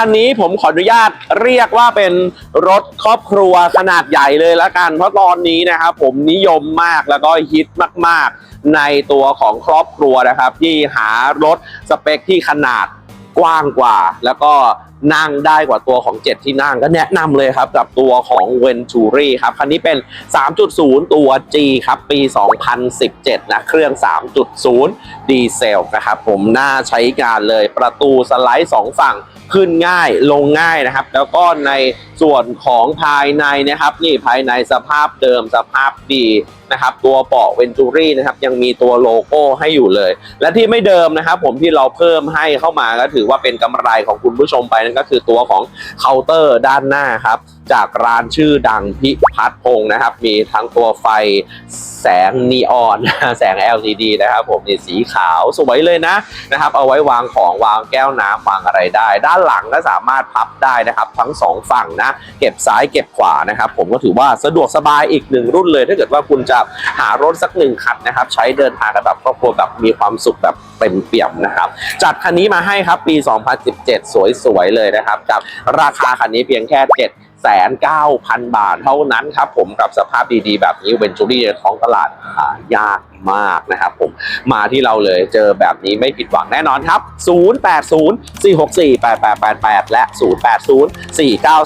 คันนี้ผมขออนุญาตเรียกว่าเป็นรถครอบครัวขนาดใหญ่เลยละกัน เพราะตอนนี้นะครับผมนิยมมากแล้วก็ฮิตมาก ๆ ในตัวของครอบครัวนะครับ ที่หารถสเปคที่ขนาดกว้างกว่า แล้วก็ นั่งได้กว่าตัวของ 7 ที่นั่งก็แนะนำเลยครับกับตัวของ Venturi ครับ คันนี้เป็น 3.0 ตัว G ครับ ปี 2017 นะ เครื่อง 3.0 ดีเซลนะครับ ผมน่าใช้งานเลยประตูสไลด์ 2 ฝั่งขึ้นง่ายลงง่ายนะครับ แล้วก็ในส่วนของภายในนะครับ นี่ภายในสภาพเดิมสภาพดีนะครับ ตัวเบาะเวนจูรี่นะครับ ยังมีตัวโลโก้ให้อยู่เลย และที่ไม่เดิมนะครับ ผมที่เราเพิ่มให้เข้ามาก็ถือว่าเป็นกำไรของคุณผู้ชมไปนั่นก็คือตัวของเคาน์เตอร์ด้านหน้าครับ จากร้านชื่อดังพิพัฒน์พงศ์นะครับ มีทั้งตัวไฟแสงนีออน แสง LCD นะครับ ผมนี่สีขาวสวยเลยนะนะครับ เอาไว้วางของวางแก้วน้ำวางอะไรได้ ด้านหลังก็สามารถพับได้นะครับ ทั้งสองฝั่งนะ เก็บซ้ายเก็บขวานะครับ ผมก็ถือว่าสะดวกสบายอีกหนึ่งรุ่นเลย ถ้าเกิดว่าคุณจะหารถสักหนึ่งคันนะครับ ใช้เดินทางกันแบบครอบครัวแบบมีความสุขแบบเต็มเปี่ยมนะครับจัดคันนี้มาให้ครับปี 2017 สวยๆเลยนะครับกับราคาคันนี้เพียงแค่ 7 แสนเก้าพันบาทเท่านั้นครับผมกับสภาพดีๆ แบบนี้เวนจูรี่ในท้องตลาดหายากมากนะครับผมมาที่เราเลยเจอแบบนี้ไม่ผิดหวังแน่นอนครับ 0804648888 และ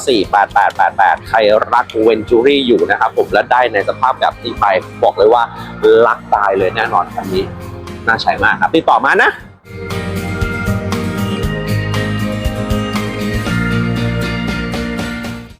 0804948888 ใครรักเวนจูรี่อยู่นะครับผมและได้ในสภาพแบบนี้ไปบอกเลยว่ารักตายเลยแน่นอนคันนี้น่าใช้มากครับติดต่อมานะ